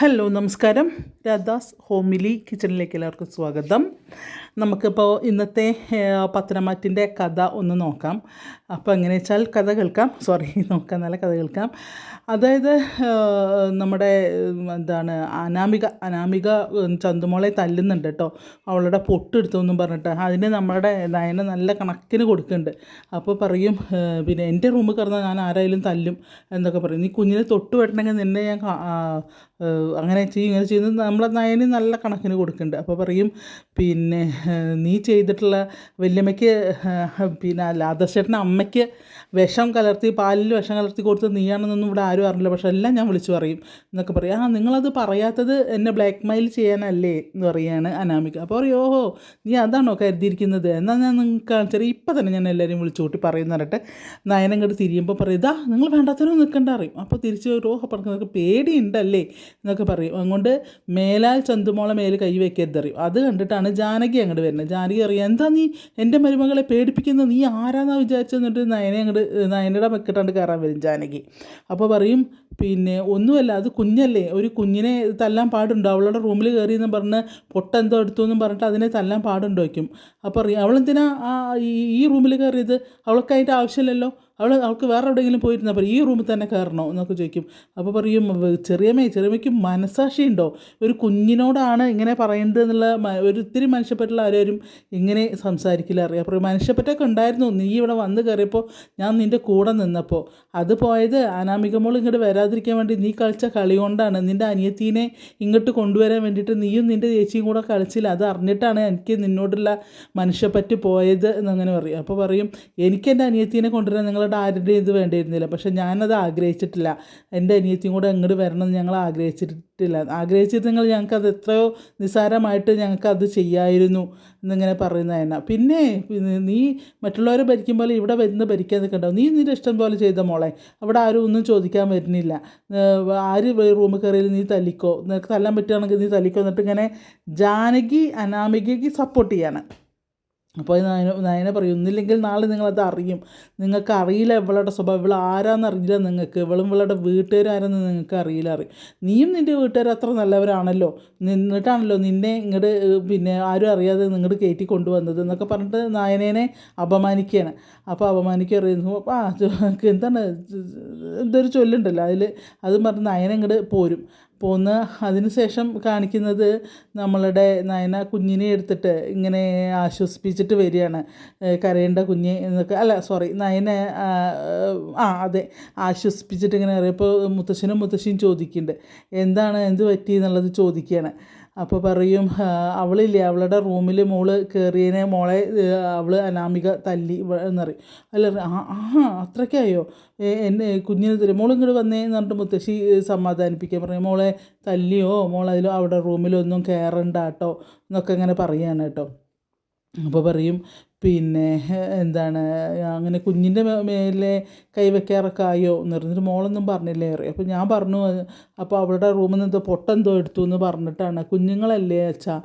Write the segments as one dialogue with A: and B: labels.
A: Hello നമസ്കാരം. Radhas homely കിച്ചണിലേക്ക് എല്ലാവർക്കും സ്വാഗതം. നമുക്കിപ്പോൾ ഇന്നത്തെ പത്തനമാറ്റിന്റെ കഥ ഒന്ന് നോക്കാം. അപ്പോൾ എങ്ങനെ വെച്ചാൽ കഥ കേൾക്കാം. സോറി നോക്കാം നല്ല കഥ കേൾക്കാം. അതായത് നമ്മുടെ എന്താണ് അനാമിക അനാമിക ചന്തുമോളെ തല്ലുന്നുണ്ട് കേട്ടോ. അവളുടെ പൊട്ടെടുത്തു എന്നും പറഞ്ഞിട്ട്. അതിന് നമ്മുടെ നയന നല്ല കണക്കിന് കൊടുക്കുന്നുണ്ട്. അപ്പോൾ പറയും പിന്നെ എന്റെ റൂമിൽ കിടന്നാൽ ഞാൻ ആരായാലും തല്ലും എന്നൊക്കെ പറയും. നീ കുഞ്ഞിനെ തൊട്ട് വെട്ടണമെങ്കിൽ നിന്നെ ഞാൻ അങ്ങനെ ചെയ്യും ഇങ്ങനെ ചെയ്യുന്നത് നമ്മളെ നയന് നല്ല കണക്കിന് കൊടുക്കുന്നുണ്ട്. അപ്പോൾ പറയും പിന്നെ നീ ചെയ്തിട്ടുള്ള വല്യമ്മയ്ക്ക് പിന്നെ ലാദർശേട്ടന്റെ അമ്മയ്ക്ക് വിഷം കലർത്തി പാലിൽ വിഷം കലർത്തി കൊടുത്ത് നീയാണെന്നൊന്നും ഇവിടെ ആരും അറിയില്ല പക്ഷേ എല്ലാം ഞാൻ വിളിച്ചു പറയും. എന്നൊക്കെ പറയും. ആ നിങ്ങളത് പറയാത്തത് എന്നെ ബ്ലാക്ക് മെയിൽ ചെയ്യാനല്ലേ? എന്ന് പറയാണ് അനാമിക. അപ്പോൾ പറയും ഓഹോ നീ അതാണോ കരുതിയിരിക്കുന്നത്? എന്നാൽ ഞാൻ നിങ്ങൾക്ക് കാണിച്ചാൽ ഇപ്പം തന്നെ ഞാൻ എല്ലാവരെയും വിളിച്ചു കൂട്ടി പറയുന്ന പറഞ്ഞിട്ട് നയനം ഇങ്ങോട്ട് തിരിയുമ്പോൾ പറയും ഇതാ നിങ്ങൾ വേണ്ടാത്തവരും നിൽക്കണ്ട അറിയും അപ്പോൾ തിരിച്ച് ഓഹോ പറഞ്ഞു പേടിയുണ്ടല്ലേ? എന്നൊക്കെ പറയും. അതുകൊണ്ട് മേലാൽ ചന്തുമോളെ മേൽ കൈ വയ്ക്കരുത് അറിയും അത് കണ്ടിട്ടാണ് ജാനകി അങ്ങോട്ട് വരുന്നത് ജാനകി അറിയാം എന്താ നീ എന്റെ മരുമകളെ പേടിപ്പിക്കുന്നത് നീ ആരാന്നാ വിചാരിച്ചെന്നിട്ട് നയനെ അങ്ങോട്ട് നയനയുടെ മെക്കിട്ടാണ്ട് കയറാൻ വരും ജാനകി. അപ്പോൾ പറയും പിന്നെ ഒന്നുമല്ല അത് കുഞ്ഞല്ലേ? ഒരു കുഞ്ഞിനെ തല്ലാൻ പാടുണ്ടോ? അവളുടെ റൂമിൽ കയറി എന്ന് പറഞ്ഞ് പൊട്ടെന്തോ എടുത്തു എന്നും പറഞ്ഞിട്ട് അതിനെ തല്ലാൻ പാടുണ്ടോ വയ്ക്കും അപ്പോൾ അറിയാം അവളെന്തിനാ ഈ റൂമിൽ കയറിയത് അവൾക്ക് അതിന്റെ ആവശ്യമില്ലല്ലോ? അവൾ അവൾക്ക് വേറെ എവിടെയെങ്കിലും പോയിരുന്നാൽ പറയും ഈ റൂമിൽ തന്നെ കയറണോ എന്നൊക്കെ ചോദിക്കും. അപ്പോൾ പറയും "വ- ചെറിയമ്മേ ചെറിയമ്മയ്ക്ക് മനസാക്ഷി ഉണ്ടോ ഒരു കുഞ്ഞിനോടാണ് ഇങ്ങനെ പറയുന്നത് എന്നുള്ള ഒരു ഒത്തിരി മനുഷ്യപ്പറ്റുള്ള ആരും ഇങ്ങനെ സംസാരിക്കില്ല. അറിയാം. അപ്പോൾ മനുഷ്യപ്പറ്റൊക്കെ ഉണ്ടായിരുന്നു. നീ ഇവിടെ വന്ന് കയറിയപ്പോൾ ഞാൻ നിന്റെ കൂടെ നിന്നപ്പോൾ അത് പോയത് അനാമികമോൾ ഇങ്ങോട്ട് വരാതിരിക്കാൻ വേണ്ടി നീ കളിച്ച കളി കൊണ്ടാണ്. നിന്റെ അനിയത്തീനെ ഇങ്ങോട്ട് കൊണ്ടുവരാൻ വേണ്ടിയിട്ട് നീയും നിന്റെ ചേച്ചിയും കൂടെ കളിച്ചില്ല. അത് അറിഞ്ഞിട്ടാണ് എനിക്ക് നിന്നോടുള്ള മനുഷ്യപ്പറ്റ് പോയത് എന്നങ്ങനെ പറയും. അപ്പോൾ പറയും എനിക്ക് എന്റെ അനിയത്തീനെ കൊണ്ടുവരാൻ നിങ്ങളുടെ ആരുടെ ഇത് വേണ്ടിയിരുന്നില്ല. പക്ഷേ ഞാനത് ആഗ്രഹിച്ചിട്ടില്ല. എന്റെ അനിയത്തിയും കൂടെ അങ്ങോട്ട് വരണം ഞങ്ങൾ ആഗ്രഹിച്ചിട്ടില്ല. ആഗ്രഹിച്ചിരുന്നെങ്കിൽ ഞങ്ങൾക്ക് അത് എത്രയോ നിസ്സാരമായിട്ട് ഞങ്ങൾക്കത് ചെയ്യായിരുന്നു എന്നിങ്ങനെ പറയുന്ന പിന്നെ പിന്നെ നീ മറ്റുള്ളവരെ ഭരിക്കും പോലെ ഇവിടെ വരുന്ന ഭരിക്കാൻ നിൽക്കണ്ടോ. നീ നിന്റെ ഇഷ്ടം പോലെ ചെയ്ത മോളെ? അവിടെ ആരും ഒന്നും ചോദിക്കാൻ വരുന്നില്ല. ആര് റൂമിൽ കയറിയാലും നീ തല്ലിക്കോ. നിനക്ക് തല്ലാൻ പറ്റുകയാണെങ്കിൽ നീ തല്ലിക്കോ എന്നിട്ട് ഇങ്ങനെ ജാനകി അനാമികയ്ക്ക് സപ്പോർട്ട് ചെയ്യാണ്. അപ്പോൾ നയന നയന പറയും ഒന്നില്ലെങ്കിൽ നാളെ നിങ്ങളത് അറിയും. നിങ്ങൾക്ക് അറിയില്ല ഇവളുടെ സ്വഭാവം. ഇവൾ ആരാന്ന് അറിയില്ല നിങ്ങൾക്ക് ഇവളും ഇവളുടെ വീട്ടുകാരാരെന്ന് നിങ്ങൾക്ക് അറിയില്ല അറിയും. നീയും നിന്റെ വീട്ടുകാർ അത്ര നല്ലവരാണല്ലോ. നിന്നിട്ടാണല്ലോ നിന്നെ ഇങ്ങോട്ട് പിന്നെ ആരും അറിയാതെ നിങ്ങോട്ട് കയറ്റി കൊണ്ടുവന്നത്. എന്നൊക്കെ പറഞ്ഞിട്ട് നായനേനെ അപമാനിക്കുകയാണ് അപ്പോൾ അപമാനിക്കുക അറിയുന്നു അപ്പോൾ ആ എന്താണ്? ഇതൊരു ചൊല്ലുണ്ടല്ലോ. അതിൽ അതും പറഞ്ഞ് നയന ഇങ്ങോട്ട് പോരും. പോന്ന് അതിന് ശേഷം കാണിക്കുന്നത് നമ്മളുടെ നയന കുഞ്ഞിനെ എടുത്തിട്ട് ഇങ്ങനെ ആശ്വസിപ്പിച്ചിട്ട് വരികയാണ്. കരയേണ്ട കുഞ്ഞ് എന്നൊക്കെ. അല്ല സോറി നയന ആ അതെ ആശ്വസിപ്പിച്ചിട്ട് ഇങ്ങനെ അറിയപ്പോൾ മുത്തശ്ശനും മുത്തശ്ശിയും ചോദിക്കുന്നുണ്ട്. എന്താണ് എന്ത് പറ്റി എന്നുള്ളത് ചോദിക്കുകയാണ്. അപ്പോൾ പറയും അവളില്ലേ അവളുടെ റൂമിൽ മോൾ കയറിയതിനെ മോളെ അവൾ അനാമിക തല്ലി എന്നറി അല്ല ആ അത്രയ്ക്കായോ? എന്നെ കുഞ്ഞിന് തരും മോൾ ഇങ്ങോട്ട് വന്നേ എന്ന് പറഞ്ഞിട്ട് മുത്തശ്ശി സമാധാനിപ്പിക്കാൻ പറയും. മോളെ തല്ലിയോ? മോൾ അവിടെ റൂമിലൊന്നും കയറണ്ട കേട്ടോ എന്നൊക്കെ ഇങ്ങനെ പറയുകയാണ് കേട്ടോ. അപ്പോൾ പറയും പിന്നെ എന്താണ് അങ്ങനെ കുഞ്ഞിന്റെ മേലെ കൈവയ്ക്കാറൊക്കെ ആയോ? എന്ന് പറഞ്ഞിട്ട് മോളൊന്നും പറഞ്ഞില്ലേ? അറിയാം അപ്പോൾ ഞാൻ പറഞ്ഞു അപ്പോൾ അവളുടെ റൂമിൽ നിന്ന് പൊട്ടെന്തോ എടുത്തു എന്ന് പറഞ്ഞിട്ടാണ്. കുഞ്ഞുങ്ങളല്ലേ അച്ഛാ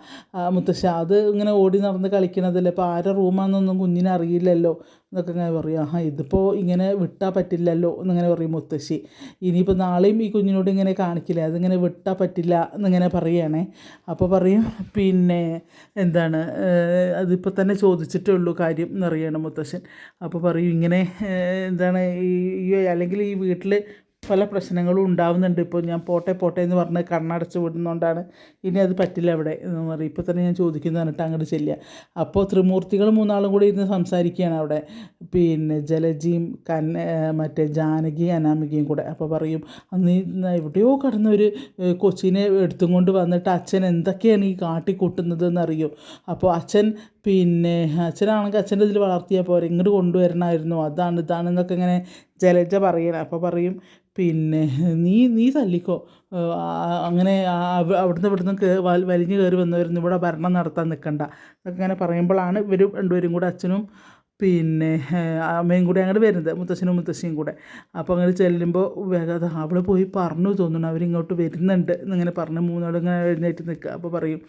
A: മുത്തശ്ശ അത് ഇങ്ങനെ ഓടി നടന്ന് കളിക്കണതല്ലേ? അപ്പോൾ ആരുടെ റൂമാണെന്നൊന്നും കുഞ്ഞിനെ അറിയില്ലല്ലോ? എന്നൊക്കെ ഇങ്ങനെ പറയും. ആഹാ ഇതിപ്പോൾ ഇങ്ങനെ വിട്ടാൽ പറ്റില്ലല്ലോ? എന്നിങ്ങനെ പറയും മുത്തശ്ശി. ഇനിയിപ്പോൾ നാളെയും ഈ കുഞ്ഞിനോട് ഇങ്ങനെ കാണിക്കില്ല? അതിങ്ങനെ വിട്ടാൽ പറ്റില്ല എന്നിങ്ങനെ പറയുകയാണേ അപ്പോൾ പറയും പിന്നെ എന്താണ് അതിപ്പോൾ തന്നെ ചോദിച്ചിട്ടേ ഉള്ളൂ കാര്യം എന്നറിയണം മുത്തശ്ശൻ. അപ്പോൾ പറയും ഇങ്ങനെ എന്താണ് ഈ അല്ലെങ്കിൽ ഈ വീട്ടിൽ പല പ്രശ്നങ്ങളും ഉണ്ടാവുന്നുണ്ട്. ഇപ്പോൾ ഞാൻ പോട്ടെ പോട്ടെ എന്ന് പറഞ്ഞ് കണ്ണടച്ച് വിടുന്നതുകൊണ്ടാണ് ഇനി അത് പറ്റില്ല അവിടെ എന്ന് പറയും. ഇപ്പോൾ തന്നെ ഞാൻ ചോദിക്കുന്നു പറഞ്ഞിട്ട് അങ്ങോട്ട് ചെല്ലുക. അപ്പോൾ ത്രിമൂർത്തികൾ മൂന്നാളും കൂടി ഇരുന്ന് സംസാരിക്കുകയാണ് അവിടെ. പിന്നെ ജലജിയും കന്ന മറ്റേ ജാനകി അനാമികയും കൂടെ. അപ്പോൾ പറയും അന്ന് എവിടെയോ കടന്നൊരു കൊച്ചിനെ എടുത്തും കൊണ്ട് വന്നിട്ട് അച്ഛൻ എന്തൊക്കെയാണ് ഈ കാട്ടിക്കൂട്ടുന്നത് എന്നറിയോ? അപ്പോൾ അച്ഛൻ പിന്നെ അച്ഛനാണെങ്കിൽ അച്ഛന്റെ ഇതിൽ വളർത്തിയാൽ പോരെ ഇങ്ങോട്ട് കൊണ്ടുവരണമായിരുന്നു അതാണ് ഇതാണ് എന്നൊക്കെ ഇങ്ങനെ ജലജ പറയണം. അപ്പോൾ പറയും പിന്നെ നീ നീ തല്ലിക്കോ. അങ്ങനെ അവിടുന്ന് ഇവിടുന്ന് വലിഞ്ഞു കയറി വന്നവരുന്നു ഇവിടെ ഭരണം നടത്താൻ നിൽക്കണ്ട. ഇങ്ങനെ പറയുമ്പോഴാണ് ഇവർ രണ്ടുപേരും കൂടെ അച്ഛനും പിന്നെ അമ്മയും കൂടെ അങ്ങോട്ട് വരുന്നത് മുത്തശ്ശനും മുത്തശ്ശിയും കൂടെ. അപ്പോൾ അങ്ങോട്ട് ചെല്ലുമ്പോൾ വേഗത അവൾ പോയി പറഞ്ഞു തോന്നുന്നു അവരിങ്ങോട്ട് വരുന്നുണ്ട് എന്നിങ്ങനെ പറഞ്ഞ് മൂന്നാളും ഇങ്ങനെ എഴുന്നേറ്റ് നിൽക്കുക. അപ്പോൾ പറയും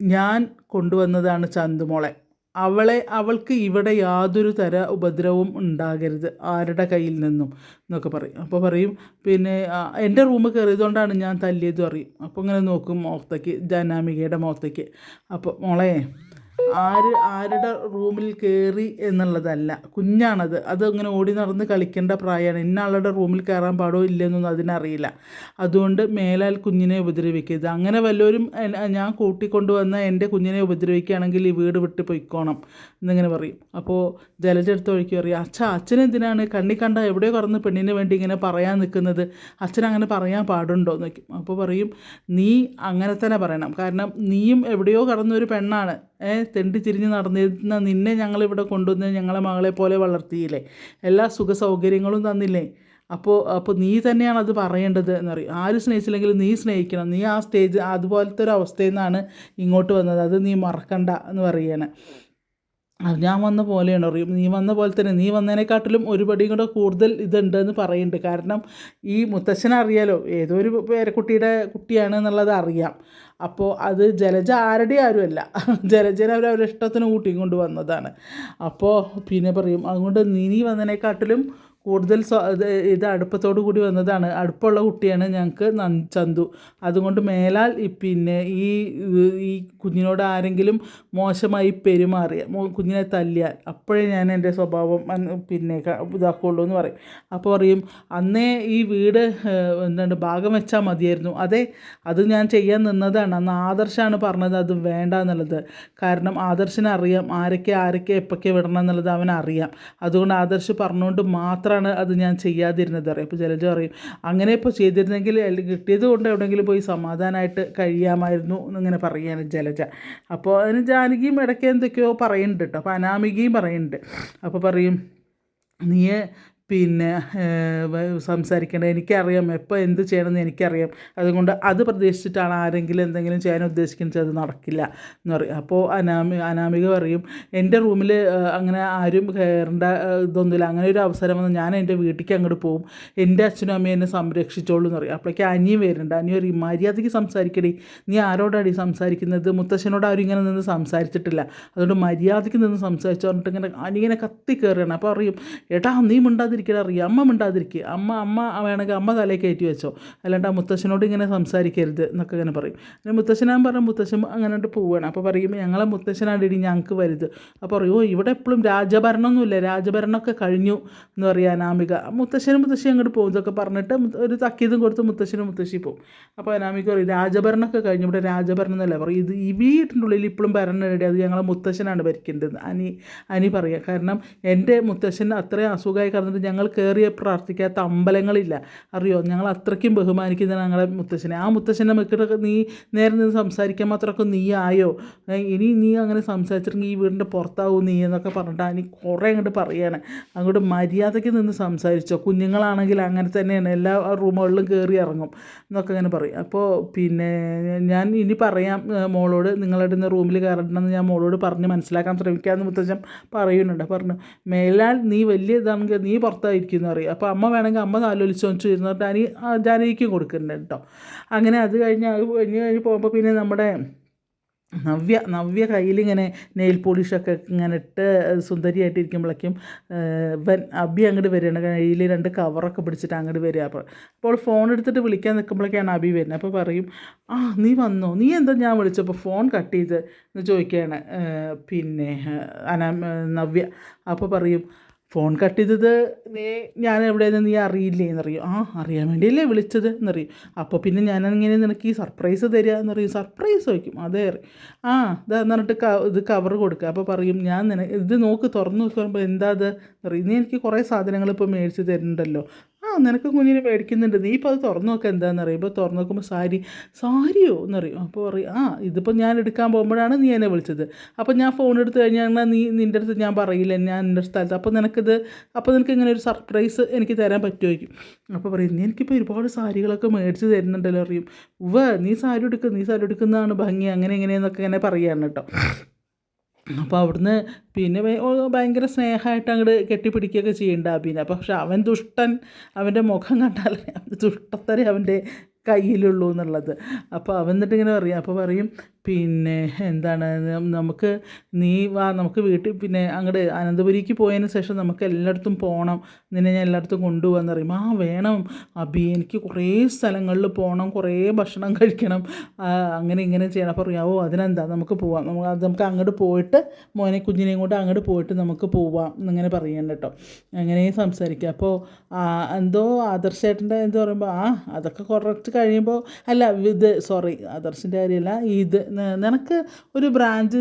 A: ഞാൻ കൊണ്ടുവന്നതാണ് ചന്തുമോളെ അവളെ അവൾക്ക് ഇവിടെ യാതൊരു തര ഉപദ്രവവും ഉണ്ടാകരുത്. ആരുടെ കയ്യിൽ നിന്നും എന്നൊക്കെ പറയും. അപ്പോൾ പറയും പിന്നെ എന്റെ റൂമിൽ കയറിയതുകൊണ്ടാണ് ഞാൻ തല്ലിയത് പറയും അപ്പോൾ ഇങ്ങനെ നോക്കും മുഖത്തേക്ക് ജനാമികയുടെ മുഖത്തേക്ക് അപ്പോൾ മോളെ ആര് ആരുടെ റൂമിൽ കയറി എന്നുള്ളതല്ല. കുഞ്ഞാണത്. അത് അങ്ങനെ ഓടി നടന്ന് കളിക്കേണ്ട പ്രായമാണ് ഇന്ന ആളുടെ റൂമിൽ കയറാൻ പാടോ ഇല്ലെന്നൊന്നും അതിനറിയില്ല. അതുകൊണ്ട് മേലാൽ കുഞ്ഞിനെ ഉപദ്രവിക്കരുത് അങ്ങനെ വല്ലവരും ഞാൻ ഞാൻ കൂട്ടിക്കൊണ്ടുവന്ന എന്റെ കുഞ്ഞിനെ ഉപദ്രവിക്കുകയാണെങ്കിൽ ഈ വീട് വിട്ട് പൊയ്ക്കോണം എന്നിങ്ങനെ പറയും. അപ്പോൾ ജലജെടുത്ത് ഒഴിക്കി പറയും അച്ഛ അച്ഛനെന്തിനാണ് കണ്ണി കണ്ട എവിടെയോ കറന്ന് പെണ്ണിന് വേണ്ടി ഇങ്ങനെ പറയാൻ നിൽക്കുന്നത്? അച്ഛൻ അങ്ങനെ പറയാൻ പാടുണ്ടോ? എന്ന് വയ്ക്കും അപ്പോൾ പറയും നീ അങ്ങനെ തന്നെ പറയണം. കാരണം നീയും എവിടെയോ കടന്നൊരു പെണ്ണാണ്. തെണ്ടി തിരിഞ്ഞ് നടന്നിരുന്ന നിന്നെ ഞങ്ങളിവിടെ കൊണ്ടുവന്ന് ഞങ്ങളെ മകളെ പോലെ വളർത്തിയില്ലേ? എല്ലാ സുഖ സൗകര്യങ്ങളും തന്നില്ലേ? അപ്പോൾ അപ്പോൾ നീ തന്നെയാണ് അത് പറയേണ്ടത് എന്ന് പറയും ആര് സ്നേഹിച്ചില്ലെങ്കിലും നീ സ്നേഹിക്കണം. നീ ആ സ്റ്റേജ് അതുപോലത്തെ ഒരു അവസ്ഥയിൽ നിന്നാണ് ഇങ്ങോട്ട് വന്നത്. അത് നീ മറക്കണ്ട എന്ന് പറയാണ്. ഞാൻ വന്ന പോലെയാണ്. അറിയും നീ വന്ന പോലെ തന്നെ. നീ വന്നതിനെക്കാട്ടിലും ഒരു പടിയും കൂടെ കൂടുതൽ ഇതുണ്ട് എന്ന് പറയുന്നുണ്ട്. കാരണം ഈ മുത്തശ്ശനറിയാലോ? ഏതോ ഒരു പേരക്കുട്ടിയുടെ കുട്ടിയാണ് എന്നുള്ളത് അറിയാം. അപ്പോൾ അത് ജലജ ആരുടെ ആരുമല്ല. ജലജനെ അവർ അവരുടെ ഇഷ്ടത്തിന് കൂട്ടിയും കൊണ്ട് വന്നതാണ്. അപ്പോൾ പിന്നെ പറയും അതുകൊണ്ട് നീ വന്നതിനെക്കാട്ടിലും കൂടുതൽ ഇത് അടുപ്പത്തോടു കൂടി വന്നതാണ്. അടുപ്പമുള്ള കുട്ടിയാണ് ഞങ്ങൾക്ക് ചന്തു. അതുകൊണ്ട് മേലാൽ പിന്നെ ഈ ഈ കുഞ്ഞിനോട് ആരെങ്കിലും മോശമായി പെരുമാറിയ കുഞ്ഞിനെ തല്ലിയാൽ അപ്പോഴേ ഞാൻ എന്റെ സ്വഭാവം പിന്നെ ഇതാക്കുള്ളൂ എന്ന് പറയും. അപ്പോൾ പറയും അന്നേ ഈ വീട് എന്താണ് ഭാഗം വെച്ചാൽ മതിയായിരുന്നു. അതെ അത് ഞാൻ ചെയ്യാൻ നിന്നതാണ്. അന്ന് ആദർശാണ് പറഞ്ഞത് അത് വേണ്ട എന്നുള്ളത്. കാരണം ആദർശിനറിയാം ആരൊക്കെ ആരൊക്കെ എപ്പോഴൊക്കെ വിടണം എന്നുള്ളത് അവനറിയാം. അതുകൊണ്ട് ആദർശ് പറഞ്ഞുകൊണ്ട് മാത്രമാണ് അത് ഞാൻ ചെയ്യാതിരുന്നത് അറിയാം. അപ്പോൾ ജലജ പറയും അങ്ങനെ ഇപ്പോൾ ചെയ്തിരുന്നെങ്കിൽ അല്ലെങ്കിൽ കിട്ടിയത് കൊണ്ട് എവിടെയെങ്കിലും പോയി സമാധാനമായിട്ട് കഴിയാമായിരുന്നു എന്നിങ്ങനെ പറയുകയാണ് ജലജ. അപ്പോൾ അതിന് ജാനകിയും ഇടയ്ക്ക് എന്തൊക്കെയോ പറയുന്നുണ്ട് കേട്ടോ. അപ്പോൾ അനാമികയും പറയുന്നുണ്ട്. അപ്പോൾ പറയും നീ പിന്നെ സംസാരിക്കേണ്ടത് എനിക്കറിയാം എപ്പോൾ എന്ത് ചെയ്യണമെന്ന് എനിക്കറിയാം. അതുകൊണ്ട് അത് പ്രതീക്ഷിച്ചിട്ടാണ് ആരെങ്കിലും എന്തെങ്കിലും ചെയ്യാൻ ഉദ്ദേശിക്കുന്നത് അത് നടക്കില്ല എന്ന് പറയും. അപ്പോൾ അനാമി അനാമിക പറയും എന്റെ റൂമിൽ അങ്ങനെ ആരും കയറേണ്ട ഇതൊന്നുമില്ല. അങ്ങനെ ഒരു അവസരം വന്ന് ഞാൻ എന്റെ വീട്ടിലേക്ക് അങ്ങോട്ട് പോകും. എന്റെ അച്ഛനും അമ്മയും എന്നെ സംരക്ഷിച്ചോളൂ എന്ന് പറയും. അപ്പോഴേക്കും അനിയും വരുന്നുണ്ട്. അനിയും ഒരു മര്യാദയ്ക്ക് സംസാരിക്കടി. നീ ആരോടാടി സംസാരിക്കുന്നത്? മുത്തശ്ശനോട് ആരും ഇങ്ങനെ നിന്ന് സംസാരിച്ചിട്ടില്ല. അതുകൊണ്ട് മര്യാദയ്ക്ക് നിന്ന് സംസാരിച്ചു പറഞ്ഞിട്ട് ഇങ്ങനെ അനിങ്ങനെ കത്തി കയറുകയാണ്. അപ്പോൾ അറിയും ഏട്ടാ നീ മിണ്ടാതിരിക്കടാ അറിയുക അമ്മ മിണ്ടാതിരിക്കുക അമ്മ അമ്മ വേണമെങ്കിൽ അമ്മ തലയിൽ കയറ്റി വെച്ചോ. അല്ലാണ്ട് ആ മുത്തശ്ശനോട് ഇങ്ങനെ സംസാരിക്കരുത് എന്നൊക്കെ ഇങ്ങനെ പറയും. അങ്ങനെ മുത്തശ്ശനാൻ പറഞ്ഞ മുത്തശ്ശൻ അങ്ങനെ പോവുകയാണ് അപ്പോൾ പറയും ഞങ്ങളെ മുത്തശ്ശനാണ് ഇടി ഞങ്ങൾക്ക് വലുത്. അപ്പോൾ പറയും ഓ ഇവിടെ എപ്പോഴും രാജഭരണമൊന്നുമില്ല. രാജഭരണമൊക്കെ കഴിഞ്ഞു എന്ന് പറയുക അനാമിക. മുത്തശ്ശനും മുത്തശ്ശി അങ്ങോട്ട് പോകും. ഇതൊക്കെ പറഞ്ഞിട്ട് ഒരു തക്കീതും കൊടുത്ത് മുത്തശ്ശനും മുത്തശ്ശി പോകും. അപ്പോൾ അനാമിക പറയും രാജഭരണമൊക്കെ കഴിഞ്ഞു. ഇവിടെ രാജഭരണം എന്നല്ല പറയും ഇത് ഈ വീട്ടിന്റെ ഉള്ളിൽ ഇപ്പോഴും ഭരണം നേടി അത് ഞങ്ങളെ മുത്തശ്ശനാണ് ഭരിക്കേണ്ടത്. അനി അനി പറയുക കാരണം എന്റെ മുത്തശ്ശൻ അത്രയും അസുഖമായി കിടന്നിട്ട് ഞങ്ങൾ കയറിയ പ്രാർത്ഥിക്കാത്ത അമ്പലങ്ങളില്ല. അറിയോ? ഞങ്ങൾ അത്രയ്ക്കും ബഹുമാനിക്കുന്ന ഞങ്ങളുടെ മുത്തശ്ശനെ. ആ മുത്തശ്ശന്റെ മക്കളൊക്കെ നീ നേരെ നിന്ന് സംസാരിക്കാൻ മാത്രമൊക്കെ നീ ആയോ? ഇനി നീ അങ്ങനെ സംസാരിച്ചിട്ടുണ്ടെങ്കിൽ ഈ വീടിന്റെ പുറത്താവും നീ എന്നൊക്കെ പറഞ്ഞിട്ട് അനി കുറേ അങ്ങോട്ട് പറയാണ്. അങ്ങോട്ട് മര്യാദയ്ക്ക് നിന്ന് സംസാരിച്ചോ. കുഞ്ഞുങ്ങളാണെങ്കിൽ അങ്ങനെ തന്നെയാണ്. എല്ലാ റൂമുകളിലും കയറി ഇറങ്ങും എന്നൊക്കെ അങ്ങനെ പറയും. അപ്പോൾ പിന്നെ ഞാൻ ഇനി പറയാം മോളോട് നിങ്ങളുടെ ഇന്ന് റൂമിൽ കയറണമെന്ന് ഞാൻ മോളോട് പറഞ്ഞ് മനസ്സിലാക്കാൻ ശ്രമിക്കാമെന്ന് മുത്തച്ഛൻ പറയുന്നുണ്ട്. പറഞ്ഞു മേലാൽ നീ വലിയ ഇതാണെങ്കിൽ നീ പുറത്തായിരിക്കും എന്ന് പറയും. അപ്പോൾ അമ്മ വേണമെങ്കിൽ അമ്മ താലോലിച്ചോണ്ട് ഇരുന്നിട്ട് അനി ജാനകിക്ക് കൊടുക്കുന്നുണ്ട് കേട്ടോ അങ്ങനെ അത് കഴിഞ്ഞ് അത് കഴിഞ്ഞ് കഴിഞ്ഞ് പോകുമ്പോൾ പിന്നെ നമ്മുടെ നവ്യ നവ്യ കയ്യിലിങ്ങനെ നെയിൽ പോളിഷൊക്കെ ഇങ്ങനെ ഇട്ട് സുന്ദരിയായിട്ടിരിക്കുമ്പോഴേക്കും ഇവൻ അബി അങ്ങോട്ട് വരികയാണ്. കയ്യിൽ രണ്ട് കവറൊക്കെ പിടിച്ചിട്ട് അങ്ങോട്ട് വരിക. അപ്പോൾ അപ്പോൾ ഫോൺ എടുത്തിട്ട് വിളിക്കാൻ നിൽക്കുമ്പോഴേക്കാണ് അബി വരുന്നത്. അപ്പോൾ പറയും ആ നീ വന്നോ? നീ എന്താ ഞാൻ വിളിച്ചപ്പോൾ ഫോൺ കട്ട് ചെയ്ത് എന്ന് ചോദിക്കുകയാണ് പിന്നെ അനാ നവ്യ. അപ്പോൾ പറയും ഫോൺ കട്ട് ചെയ്തത് നീ ഞാൻ എവിടെയെന്ന് നീ അറിയില്ലേ എന്നറിയും. ആ അറിയാൻ വേണ്ടിയല്ലേ വിളിച്ചത് എന്നറിയും. അപ്പോൾ പിന്നെ ഞാനങ്ങനെ നിനക്ക് ഈ സർപ്രൈസ് തരിക എന്നറിയും. സർപ്രൈസ് വയ്ക്കും അതേ ആ ഇതാ എന്നിട്ട് ഇത് കവർ കൊടുക്കുക അപ്പോൾ പറയും ഞാൻ നിന ഇത് നോക്ക് തുറന്ന് നോക്കുമ്പോൾ എന്താ അത്? എന്നറിയും. നീ എനിക്ക് കുറേ സാധനങ്ങൾ ഇപ്പോൾ മേടിച്ച് തരുന്നുണ്ടല്ലോ. ആ നിനക്ക് കുഞ്ഞിനെ മേടിക്കുന്നുണ്ട് നീ ഇപ്പോൾ അത് തുറന്ന് നോക്കുക എന്താണെന്ന് ഇപ്പോൾ തുറന്ന് നോക്കുമ്പോൾ സാരി സാരിയോ എന്നറിയും അപ്പോൾ പറയും ആ ഇതിപ്പോൾ ഞാൻ എടുക്കാൻ പോകുമ്പോഴാണ് നീ എന്നെ വിളിച്ചത്. അപ്പോൾ ഞാൻ ഫോൺ എടുത്ത് കഴിഞ്ഞാൽ നീ നിന്റെ അടുത്ത് ഞാൻ പറയില്ല ഞാൻ എന്റെ സ്ഥലത്ത്. അപ്പോൾ നിനക്കിത് അപ്പോൾ നിനക്ക് ഇങ്ങനെ ഒരു സർപ്രൈസ് എനിക്ക് തരാൻ പറ്റുമായിരിക്കും. അപ്പോൾ പറയും നീ എനിക്കിപ്പോൾ ഒരുപാട് സാരികളൊക്കെ മേടിച്ച് തരുന്നുണ്ടല്ലോ അറിയും ഉവ്വ നീ സാരി എടുക്കുക നീ സാരി എടുക്കുന്നതാണ് ഭംഗി അങ്ങനെ ഇങ്ങനെയെന്നൊക്കെ ഇങ്ങനെ പറയുകയാണ് കേട്ടോ. അപ്പോൾ അവിടുന്ന് പിന്നെ ഭയങ്കര സ്നേഹമായിട്ട് അങ്ങോട്ട് കെട്ടിപ്പിടിക്കുകയൊക്കെ ചെയ്യേണ്ട അബീന പക്ഷെ അവൻ ദുഷ്ടൻ അവന്റെ മുഖം കണ്ടാൽ ദുഷ്ടത്തരെ അവന്റെ കയ്യിലുള്ളൂ എന്നുള്ളത്. അപ്പോൾ അവൻ എന്നിട്ട് ഇങ്ങനെ പറയും അപ്പോൾ പറയും പിന്നെ എന്താണ് നമുക്ക് നീ വാ നമുക്ക് വീട്ടിൽ പിന്നെ അങ്ങോട്ട് അനന്തപുരിക്ക് പോയതിന് ശേഷം നമുക്ക് എല്ലായിടത്തും പോകണം നിന്നെ ഞാൻ എല്ലായിടത്തും കൊണ്ടുപോകാന്ന് പറയും. ആ വേണം. അബി എനിക്ക് കുറേ സ്ഥലങ്ങളിൽ പോകണം കുറേ ഭക്ഷണം കഴിക്കണം. അങ്ങനെ ഇങ്ങനെ ചെയ്യണം. അപ്പോൾ അറിയാമോ അതിനെന്താ? നമുക്ക് പോവാം. നമുക്ക് നമുക്ക് അങ്ങോട്ട് പോയിട്ട് മോനെ കുഞ്ഞിനെയും കൊണ്ട് അങ്ങോട്ട് പോയിട്ട് നമുക്ക് പോവാം എന്നിങ്ങനെ പറയണ്ട കേട്ടോ. അങ്ങനെ സംസാരിക്കുക അപ്പോൾ എന്തോ ആദർശേട്ടന്റെ എന്ന് പറയുമ്പോൾ ആ അതൊക്കെ കുറച്ച് കഴിയുമ്പോൾ അല്ല ഇത് സോറി ആദർശിന്റെ കാര്യമല്ല ഇത് നിനക്ക് ഒരു ബ്രാഞ്ച്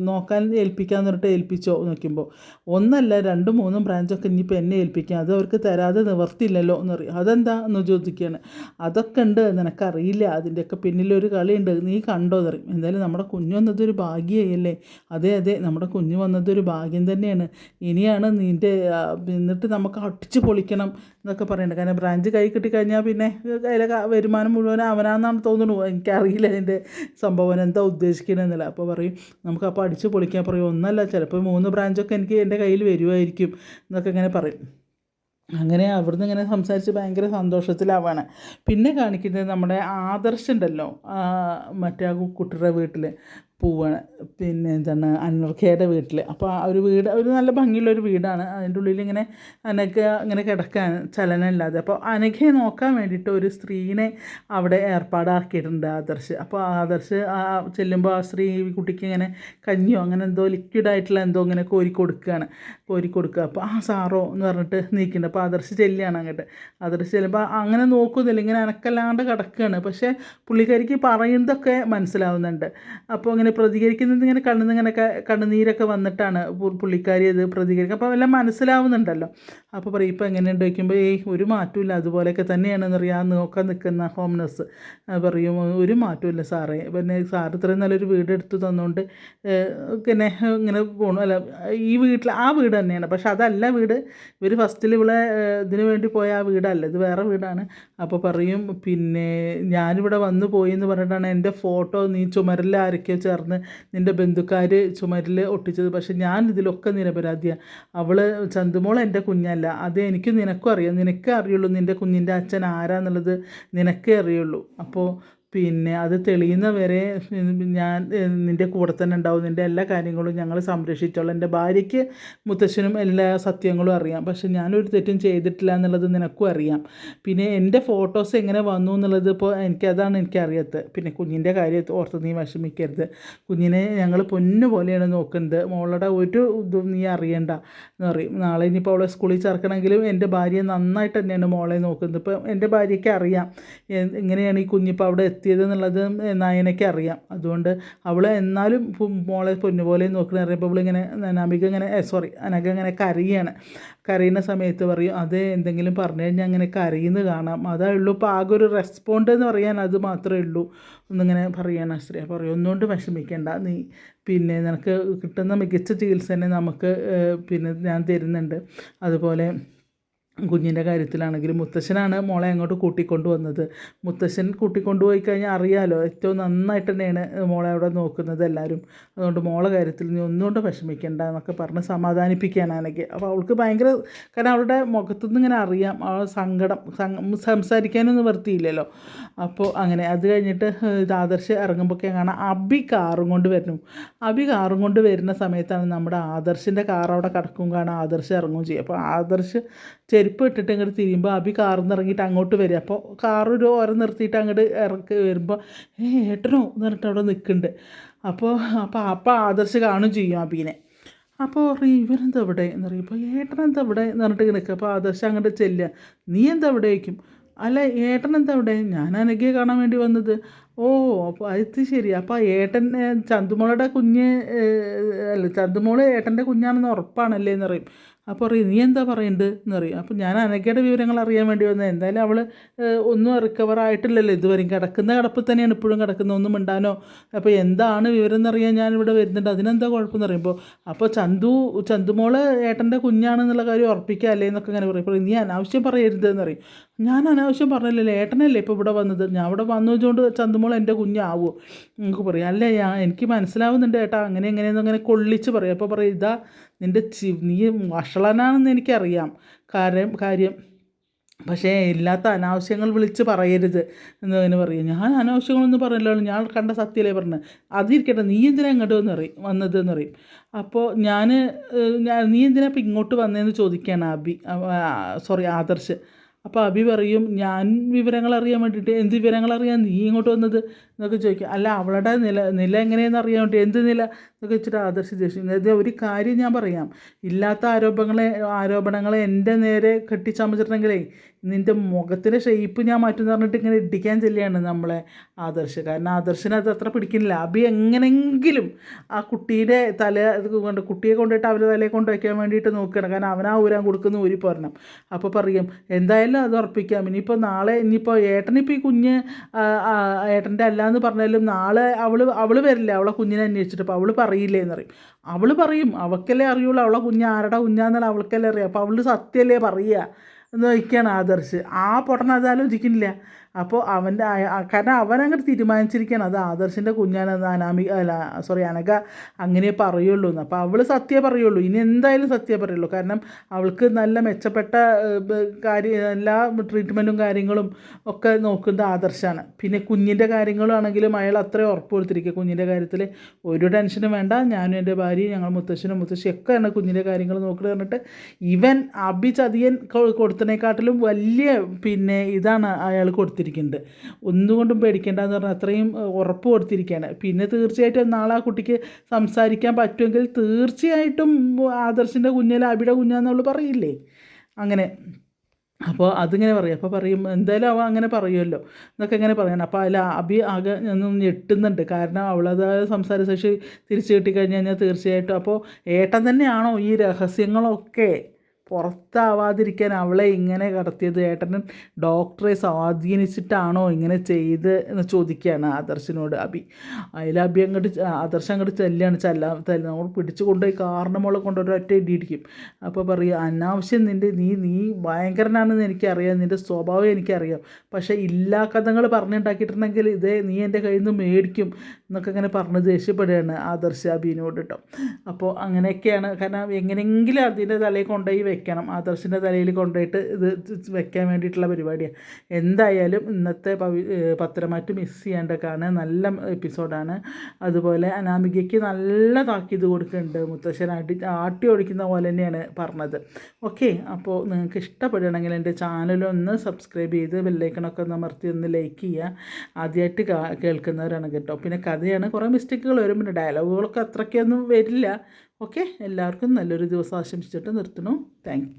A: നോക്കാൻ ഏൽപ്പിക്കാന്ന് പറഞ്ഞിട്ട് ഏൽപ്പിച്ചോ നോക്കുമ്പോൾ ഒന്നല്ല രണ്ടും മൂന്നും ബ്രാഞ്ചൊക്കെ ഇനിയിപ്പോൾ എന്നെ ഏൽപ്പിക്കാം അത് അവർക്ക് തരാതെ നിവർത്തിയില്ലല്ലോ എന്ന് പറയും അതെന്താ എന്ന് ചോദിക്കുകയാണ്. അതൊക്കെ ഉണ്ട് നിനക്കറിയില്ല. അതിന്റെയൊക്കെ പിന്നിലൊരു കളിയുണ്ട്. നീ കണ്ടോ എന്ന് പറയും എന്തായാലും നമ്മുടെ കുഞ്ഞു വന്നതൊരു ഭാഗ്യമായല്ലേ? അതെ അതെ. നമ്മുടെ കുഞ്ഞു വന്നതൊരു ഭാഗ്യം തന്നെയാണ്. ഇനിയാണ് നിന്റെ എന്നിട്ട് നമുക്ക് അടിച്ചു പൊളിക്കണം. എന്നൊക്കെ പറയുന്നുണ്ട് കാരണം ബ്രാഞ്ച് കൈ കിട്ടിക്കഴിഞ്ഞാൽ പിന്നെ അതിലെ വരുമാനം മുഴുവൻ അവനാണെന്നാണ് തോന്നുന്നു. എനിക്കറിയില്ല അതിന്റെ സംഭവം എന്താ ഉദ്ദേശിക്കണമെന്നില്ല അപ്പോൾ പറയും നമുക്ക് അപ്പോൾ അടിച്ച് പൊളിക്കാൻ പറയും. ഒന്നല്ല ചിലപ്പോൾ മൂന്ന് ബ്രാഞ്ചൊക്കെ എനിക്ക് എന്റെ കയ്യിൽ വരുമായിരിക്കും എന്നൊക്കെ ഇങ്ങനെ പറയും. അങ്ങനെ അവിടുന്ന് ഇങ്ങനെ സംസാരിച്ച് ഭയങ്കര സന്തോഷത്തിലാവാണ്. പിന്നെ കാണിക്കുന്നത് നമ്മുടെ ആദർശുണ്ടല്ലോ മറ്റേ ആ കുട്ടിയുടെ വീട്ടിൽ പോവാണ് പിന്നെ എന്താണ് അനർക്കയുടെ വീട്ടിൽ അപ്പോൾ ആ ഒരു വീട് ഒരു നല്ല ഭംഗിയുള്ളൊരു വീടാണ്. അതിന്റെ ഉള്ളിൽ ഇങ്ങനെ അനക്ക ഇങ്ങനെ കിടക്കാൻ ചലനമില്ലാതെ. അപ്പോൾ അനഘയെ നോക്കാൻ വേണ്ടിയിട്ട് ഒരു സ്ത്രീനെ അവിടെ ഏർപ്പാടാക്കിയിട്ടുണ്ട് ആദർശ്. അപ്പോൾ ആദർശ് ആ ചെല്ലുമ്പോൾ ആ സ്ത്രീ കുട്ടിക്ക് ഇങ്ങനെ കഞ്ഞിയോ അങ്ങനെ എന്തോ ലിക്വിഡായിട്ടുള്ള എന്തോ ഇങ്ങനെ കോരി കൊടുക്കുകയാണ് കോരി കൊടുക്കുക അപ്പോൾ ആ സാറോ എന്ന് പറഞ്ഞിട്ട് നീക്കുന്നുണ്ട് അപ്പോൾ ആദർശ് ചെല്ലുകയാണ് അങ്ങോട്ട്. ആദർശ് ചെല്ലുമ്പോൾ അങ്ങനെ നോക്കുന്നില്ല. ഇങ്ങനെ അനക്കല്ലാണ്ട് കിടക്കുകയാണ് പക്ഷേ പുള്ളിക്കാരിക്ക് പറയുന്നതൊക്കെ മനസ്സിലാവുന്നുണ്ട്. അപ്പോൾ ഇങ്ങനെ പ്രതികരിക്കുന്നത് ഇങ്ങനെ കണ്ണിൽ ഇങ്ങനെ കണ്ണുനീരൊക്കെ വന്നിട്ടാണ് പുള്ളിക്കാരി അത് പ്രതികരിക്കുക അപ്പോൾ എല്ലാം മനസ്സിലാവുന്നുണ്ടല്ലോ. അപ്പോൾ പറയും ഇപ്പോൾ എങ്ങനെയുണ്ട്? വയ്ക്കുമ്പോൾ ഏയ് ഒരു മാറ്റമില്ല അതുപോലെയൊക്കെ തന്നെയാണെന്ന് അറിയാം നോക്കാൻ നിൽക്കുന്ന ഹോം നഴ്സ് പറയും ഒരു മാറ്റമില്ല സാറേ. പിന്നെ സാർ ഇത്രയും നല്ലൊരു വീട് എടുത്ത് തന്നുകൊണ്ട് പിന്നെ ഇങ്ങനെ പോണു. അല്ല ഈ വീട്ടിൽ ആ വീട് തന്നെയാണ്. പക്ഷെ അതല്ല വീട്. ഇവർ ഫസ്റ്റിൽ ഇവിടെ ഇതിനു വേണ്ടി പോയ ആ വീടല്ല. ഇത് വേറെ വീടാണ്. അപ്പോൾ പറയും പിന്നെ ഞാനിവിടെ വന്നു പോയി എന്ന് പറഞ്ഞിട്ടാണ് എന്റെ ഫോട്ടോ നീ ചുമരിൽ ആരൊക്കെയോ ചേർന്ന് നിന്റെ ബന്ധുക്കാർ ചുമരിൽ ഒട്ടിച്ചത്. പക്ഷെ ഞാൻ ഇതിലൊക്കെ നിരപരാധിയാണ് അവൾ ചന്തുമോൾ എന്റെ കുഞ്ഞല്ല. അത് എനിക്ക് നിനക്കും അറിയാം. നിനക്കേ അറിയുള്ളൂ നിന്റെ കുഞ്ഞിന്റെ അച്ഛൻ ആരാന്നുള്ളത്. നിനക്കേ അറിയുള്ളൂ. അപ്പോൾ പിന്നെ അത് തെളിയുന്ന വരെ ഞാൻ നിന്റെ കൂടെ തന്നെ ഉണ്ടാവും. നിന്റെ എല്ലാ കാര്യങ്ങളും ഞങ്ങൾ സംരക്ഷിച്ചോളാം. എന്റെ ഭാര്യയ്ക്ക് മുത്തശ്ശനും എല്ലാ സത്യങ്ങളും അറിയാം. പക്ഷെ ഞാനൊരു തെറ്റും ചെയ്തിട്ടില്ല എന്നുള്ളത് നിനക്കും അറിയാം. പിന്നെ എന്റെ ഫോട്ടോസ് എങ്ങനെ വന്നു എന്നുള്ളത് ഇപ്പോൾ എനിക്കതാണ് എനിക്കറിയാത്തത്. പിന്നെ കുഞ്ഞിന്റെ കാര്യം ഓർത്ത് നീ വിഷമിക്കരുത്. കുഞ്ഞിനെ ഞങ്ങൾ പൊന്നു പോലെയാണ് നോക്കുന്നത്. മോളുടെ ഒരു ഇതും നീ അറിയണ്ട എന്ന് പറയും. നാളെ ഇനിയിപ്പോൾ അവളെ സ്കൂളിൽ ചേർക്കണമെങ്കിലും എന്റെ ഭാര്യ നന്നായിട്ട് തന്നെയാണ് മോളെ നോക്കുന്നത്. ഇപ്പോൾ എന്റെ ഭാര്യയ്ക്ക് അറിയാം. എങ്ങനെയാണ് ഈ കുഞ്ഞിപ്പോൾ അവിടെ എത്തിയത് എന്നുള്ളത് നയനയ്ക്ക് അറിയാം. അതുകൊണ്ട് അവൾ എന്നാലും മോളെ പൊന്നുപോലെ നോക്കണ അറിയുമ്പോൾ അവളിങ്ങനെ നമിക ഇങ്ങനെ സോറി അനക ഇങ്ങനെ കരയാണ്. കരയുന്ന സമയത്ത് പറയും അത് എന്തെങ്കിലും പറഞ്ഞു കഴിഞ്ഞാൽ അങ്ങനെ കരയുന്നത് കാണാം. അതേ ഉള്ളൂ ഇപ്പോൾ ആകെ ഒരു റെസ്പോണ്ട് എന്ന് പറയാൻ അത് മാത്രമേ ഉള്ളൂ. ഒന്നിങ്ങനെ പറയാണ് ശ്രീ പറയും ഒന്നുകൊണ്ട് വിഷമിക്കേണ്ട. നീ പിന്നെ നിനക്ക് കിട്ടുന്ന മികച്ച ചികിത്സ തന്നെ നമുക്ക് പിന്നെ ഞാൻ തരുന്നുണ്ട്. അതുപോലെ കുഞ്ഞിന്റെ കാര്യത്തിലാണെങ്കിലും മുത്തശ്ശനാണ് മോളെ അങ്ങോട്ട് കൂട്ടിക്കൊണ്ട് വന്നത്. മുത്തശ്ശൻ കൂട്ടിക്കൊണ്ട് പോയി കഴിഞ്ഞാൽ അറിയാലോ ഏറ്റവും നന്നായിട്ട് തന്നെയാണ് മോളെ അവിടെ നോക്കുന്നത് എല്ലാവരും. അതുകൊണ്ട് മോളെ കാര്യത്തിൽ നീ ഒന്നുകൊണ്ട് വിഷമിക്കേണ്ട എന്നൊക്കെ പറഞ്ഞ് സമാധാനിപ്പിക്കാനാണെങ്കിൽ. അപ്പോൾ അവൾക്ക് ഭയങ്കര കാരണം അവളുടെ മുഖത്തുനിന്ന് ഇങ്ങനെ അറിയാം ആ സങ്കടം സംസാരിക്കാനൊന്നും വൃത്തിയില്ലല്ലോ അപ്പോൾ അങ്ങനെ അത് കഴിഞ്ഞിട്ട് ഇത് ആദർശ് ഇറങ്ങുമ്പോഴൊക്കെ കാണാം അബി കാറും കൊണ്ട് വരുന്നു. അബി കാറും കൊണ്ട് വരുന്ന സമയത്താണ് നമ്മുടെ ആദർശിന്റെ കാർ അവിടെ കിടക്കും കാണാൻ ആദർശ് ഇറങ്ങുകയും ചെയ്യും. അപ്പോൾ ആദർശ് ചെരുപ്പ് ഇട്ടിട്ട് ഇങ്ങോട്ട് തിരിയുമ്പോൾ അബി കാറിൽ നിന്ന് ഇറങ്ങിയിട്ട് അങ്ങോട്ട് വരിക. അപ്പോൾ കാറൊരു ഓരം നിർത്തിയിട്ട് അങ്ങോട്ട് ഇറക്കി വരുമ്പോൾ ഏ ഏട്ടനോ? എന്ന് പറഞ്ഞിട്ട് അവിടെ നിൽക്കുന്നുണ്ട് അപ്പോൾ അപ്പോൾ അപ്പോൾ ആദർശ് കാണും ചെയ്യും അബീനെ. അപ്പോൾ പറയും ഇവനെന്താ ഇവിടെ? എന്ന് പറയും. എന്താ ഇവിടെ? എന്ന് പറഞ്ഞിട്ട് നിൽക്കുക അപ്പോൾ ആദർശ് അങ്ങോട്ട് ചെല്ലുക. നീ എന്താ ഇവിടെ? വയ്ക്കും അല്ല ഏട്ടൻ എന്താ ഇവിടെ? ഞാൻ അനഘയെ കാണാൻ വേണ്ടി വന്നത്. ഓ അപ്പോൾ അത് ശരി. അപ്പോൾ ഏട്ടൻ ചന്തുമോളുടെ കുഞ്ഞ് അല്ല ചന്തുമോൾ ഏട്ടന്റെ കുഞ്ഞാണെന്ന് ഉറപ്പാണല്ലേ? എന്ന് പറയും. അപ്പോൾ പറയും നീ എന്താ പറയുന്നത് എന്ന് അപ്പോൾ ഞാൻ അനക്കയുടെ വിവരങ്ങൾ അറിയാൻ വേണ്ടി വന്നത്. എന്തായാലും അവൾ ഒന്നും റിക്കവർ ആയിട്ടില്ലല്ലോ ഇതുവരെയും. കിടക്കുന്ന കിടപ്പിൽ തന്നെയാണ് ഇപ്പോഴും കിടക്കുന്നത്. ഒന്നും മിണ്ടാനോ? അപ്പോൾ എന്താണ് വിവരം എന്നറിയാൻ ഞാൻ ഇവിടെ വരുന്നുണ്ട്. അതിനെന്താ കുഴപ്പമെന്ന് പറയുമ്പോൾ അപ്പോൾ ചന്തു ചന്തുമോൾ ഏട്ടന്റെ കുഞ്ഞാണെന്നുള്ള കാര്യം ഉറപ്പിക്കുക അല്ലേ എന്നൊക്കെ ഇങ്ങനെ പറയും നീ അനാവശ്യം പറയരുത് എന്ന് പറയും. ഞാൻ അനാവശ്യം പറഞ്ഞില്ലല്ലോ ഏട്ടനല്ലേ ഇപ്പോൾ ഇവിടെ വന്നത്? ഞാൻ ഇവിടെ വന്നു വെച്ചുകൊണ്ട് ചന്തുമോൾ എന്റെ കുഞ്ഞാവോ? നിങ്ങൾക്ക് പറയാം. അല്ലേ ഞാൻ എനിക്ക് മനസ്സിലാവുന്നുണ്ട് ഏട്ടാ അങ്ങനെ എങ്ങനെയെന്ന് അങ്ങനെ കൊള്ളിച്ച് പറയും. അപ്പോൾ പറയും ഇതാ നിന്റെ ചി നീ വഷളനാണെന്ന് എനിക്കറിയാം. കാര്യം കാര്യം പക്ഷേ ഇല്ലാത്ത അനാവശ്യങ്ങൾ വിളിച്ച് പറയരുത്. എന്ന് അങ്ങനെ പറയും. ഞാൻ അനാവശ്യങ്ങളൊന്നും പറഞ്ഞില്ലല്ലോ ഞാൻ കണ്ട സത്യമല്ലേ പറഞ്ഞത്. അതിരിക്കട്ടെ നീ എന്തിനാ ഇങ്ങോട്ട് വന്ന് പറയും വന്നത് എന്ന് പറയും. അപ്പോൾ ഞാൻ നീ എന്തിനാ ഇപ്പം ഇങ്ങോട്ട് വന്നതെന്ന് ചോദിക്കുകയാണ് അബി സോറി ആദർശ്. അപ്പോൾ അബി പറയും ഞാൻ വിവരങ്ങൾ അറിയാൻ വേണ്ടിയിട്ട് എന്ത് വിവരങ്ങൾ അറിയാൻ നീ ഇങ്ങോട്ട് വന്നത്? എന്നൊക്കെ ചോദിക്കും. അല്ല അവളുടെ നില നില എങ്ങനെയെന്ന് അറിയാൻ വേണ്ടി എന്ത് നില എന്നൊക്കെ വെച്ചിട്ട് ആദർശ് ദേഷ്യം അതായത് ഒരു കാര്യം ഞാൻ പറയാം. ഇല്ലാത്ത ആരോപണങ്ങളെ ആരോപണങ്ങളെ എന്റെ നേരെ കെട്ടിച്ചമച്ചിട്ടുണ്ടെങ്കിലേ നിന്റെ മുഖത്തിന്റെ ഷേപ്പ് ഞാൻ മാറ്റുമെന്ന് പറഞ്ഞിട്ട് ഇങ്ങനെ ഇടിക്കാൻ ചെല്ലുകയാണ് നമ്മളെ ആദർശ്. കാരണം ആദർശിന് അത് അത്ര പിടിക്കുന്നില്ല. അബി എങ്ങനെങ്കിലും ആ കുട്ടീന്റെ തല കൊണ്ട് കുട്ടിയെ കൊണ്ടിട്ട് അവരുടെ തലയെ കൊണ്ട് വയ്ക്കാൻ വേണ്ടിയിട്ട് നോക്കുകയാണ്. കാരണം അവനാ ഊരാൻ കൊടുക്കുന്ന ഊരി പോരണം. അപ്പോൾ പറയും എന്തായാലും അത് ഉറപ്പിക്കാം. ഇനിയിപ്പോൾ നാളെ ഇനിയിപ്പോൾ ഏട്ടനിപ്പോൾ ഈ കുഞ്ഞ് ഏട്ടന്റെ അല്ല എന്ന് പറഞ്ഞാലും നാളെ അവൾ അവൾ വരില്ല അവളെ കുഞ്ഞിനെ അന്വേഷിച്ചിട്ട്. അപ്പോൾ അവൾ പറയില്ലേ എന്ന് പറയും. അവൾ പറയും അവൾക്കല്ലേ അറിയുള്ളൂ അവളെ കുഞ്ഞ് ആരുടെ കുഞ്ഞാന്നാൽ അവൾക്കല്ലേ അറിയാം. അപ്പോൾ അവൾ സത്യമല്ലേ പറയുക എന്ന് ചോദിക്കുകയാണ് ആദർശ്. ആ പൊട്ടനത് ആലോചിക്കുന്നില്ല അപ്പോൾ അവന്റെ കാരണം അവൻ അങ്ങോട്ട് തീരുമാനിച്ചിരിക്കുകയാണ് അത് ആദർശിന്റെ കുഞ്ഞാണെന്ന് അനാമി അല്ല സോറി അനക അങ്ങനെ പറയുള്ളൂ എന്ന്. അപ്പോൾ അവൾ സത്യമേ പറയുള്ളൂ. ഇനി എന്തായാലും സത്യമേ പറയുള്ളൂ. കാരണം അവൾക്ക് നല്ല മെച്ചപ്പെട്ട കാര്യം എല്ലാ ട്രീറ്റ്മെന്റും കാര്യങ്ങളും ഒക്കെ നോക്കുന്നത് ആദർശാണ്. പിന്നെ കുഞ്ഞിന്റെ കാര്യങ്ങളാണെങ്കിലും അയാൾ അത്രയും ഉറപ്പ് കൊടുത്തിരിക്കുക. കുഞ്ഞിന്റെ കാര്യത്തിൽ ഒരു ടെൻഷനും വേണ്ട. ഞാനും എന്റെ ഭാര്യയും ഞങ്ങൾ മുത്തശ്ശനും മുത്തശ്ശിയൊക്കെയാണ് കുഞ്ഞിന്റെ കാര്യങ്ങൾ നോക്കുന്നത് പറഞ്ഞിട്ട് ഇവൻ അബി ചതിയൻ കൊടുത്തതിനെക്കാട്ടിലും വലിയ പിന്നെ ഇതാണ് അയാൾ കൊടുത്തിരിക്കുന്നത്. കൊടുത്തിരിക്കുന്നുണ്ട് ഒന്നുകൊണ്ടും പേടിക്കേണ്ടെന്ന് പറഞ്ഞാൽ അത്രയും ഉറപ്പ് കൊടുത്തിരിക്കുകയാണ്. പിന്നെ തീർച്ചയായിട്ടും നാളെ ആ കുട്ടിക്ക് സംസാരിക്കാൻ പറ്റുമെങ്കിൽ തീർച്ചയായിട്ടും ആദർശിന്റെ കുഞ്ഞല്ല അവിടെ കുഞ്ഞാന്നുള്ളു പറയില്ലേ? അങ്ങനെ. അപ്പോൾ അതിങ്ങനെ പറയും. അപ്പോൾ പറയും എന്തായാലും അവ അങ്ങനെ പറയുമല്ലോ എന്നൊക്കെ ഇങ്ങനെ പറയണം. അപ്പോൾ അതിൽ അഭി ആകെ ഒന്ന് ഞെട്ടുന്നുണ്ട്. കാരണം അവളത് സംസാര ശേഷി തിരിച്ചു കിട്ടിക്കഴിഞ്ഞ് കഴിഞ്ഞാൽ തീർച്ചയായിട്ടും അപ്പോൾ ഏട്ടൻ തന്നെയാണോ ഈ രഹസ്യങ്ങളൊക്കെ? പുറത്താവാതിരിക്കാൻ അവളെ ഇങ്ങനെ കടത്തിയത്. ഏട്ടനും ഡോക്ടറെ സ്വാധീനിച്ചിട്ടാണോ ഇങ്ങനെ ചെയ്ത് എന്ന് ചോദിക്കുകയാണ് ആദർശിനോട് അബി അതിൽ അബി അങ്ങോട്ട് ആദർശം അങ്ങോട്ട് ചെല്ലാണ് ചെല്ലാ നമ്മൾ പിടിച്ചു കൊണ്ടുപോയി കാരണമുള്ള കൊണ്ടൊരു ഒറ്റ ഇടിയിരിക്കും അപ്പോൾ പറയുക അനാവശ്യം നിന്റെ നീ നീ ഭയങ്കരനാണെന്ന് എനിക്കറിയാം. നിന്റെ സ്വഭാവം എനിക്കറിയാം. പക്ഷേ ഇല്ലാ കഥകൾ പറഞ്ഞുണ്ടാക്കിയിട്ടുണ്ടെങ്കിൽ ഇതേ നീ എന്റെ കയ്യിൽ നിന്ന് മേടിക്കും എന്നൊക്കെ ഇങ്ങനെ പറഞ്ഞ് ദേഷ്യപ്പെടുകയാണ് ആദർശ അഭിനോട് കേട്ടോ അപ്പോൾ അങ്ങനെയൊക്കെയാണ്. കാരണം എങ്ങനെയെങ്കിലും അതിന്റെ തലയിൽ കൊണ്ടുപോയി വെക്കണം. ആദർശിന്റെ തലയിൽ കൊണ്ടുപോയിട്ട് ഇത് വെക്കാൻ വേണ്ടിയിട്ടുള്ള പരിപാടിയാണ് എന്തായാലും ഇന്നത്തെ പവി പത്രമാറ്റ് മിസ് ചെയ്യേണ്ടതാണ് നല്ല എപ്പിസോഡാണ് അതുപോലെ അനാമികയ്ക്ക് നല്ല താക്കീത് കൊടുക്കുന്നുണ്ട് മുത്തശ്ശൻ. അടി ആട്ടി ഓടിക്കുന്ന പോലെ തന്നെയാണ് പറഞ്ഞത്. ഓക്കെ അപ്പോൾ നിങ്ങൾക്ക് ഇഷ്ടപ്പെടുകയാണെങ്കിൽ എന്റെ ചാനലൊന്ന് സബ്സ്ക്രൈബ് ചെയ്ത് ബെല്ലൈക്കണൊക്കെ ഒന്ന് അമർത്തി ഒന്ന് ലൈക്ക് ചെയ്യുക. ആദ്യമായിട്ട് കേൾക്കുന്നവരാണ് കേട്ടോ. പിന്നെ കഥയാണ്. കുറേ മിസ്റ്റേക്കുകൾ വരും പിന്നെ ഡയലോഗുകളൊക്കെ അത്രയ്ക്കൊന്നും വരില്ല. ഓക്കെ എല്ലാവർക്കും നല്ലൊരു ദിവസം ആശംസിച്ചിട്ട് നിർത്തണം താങ്ക്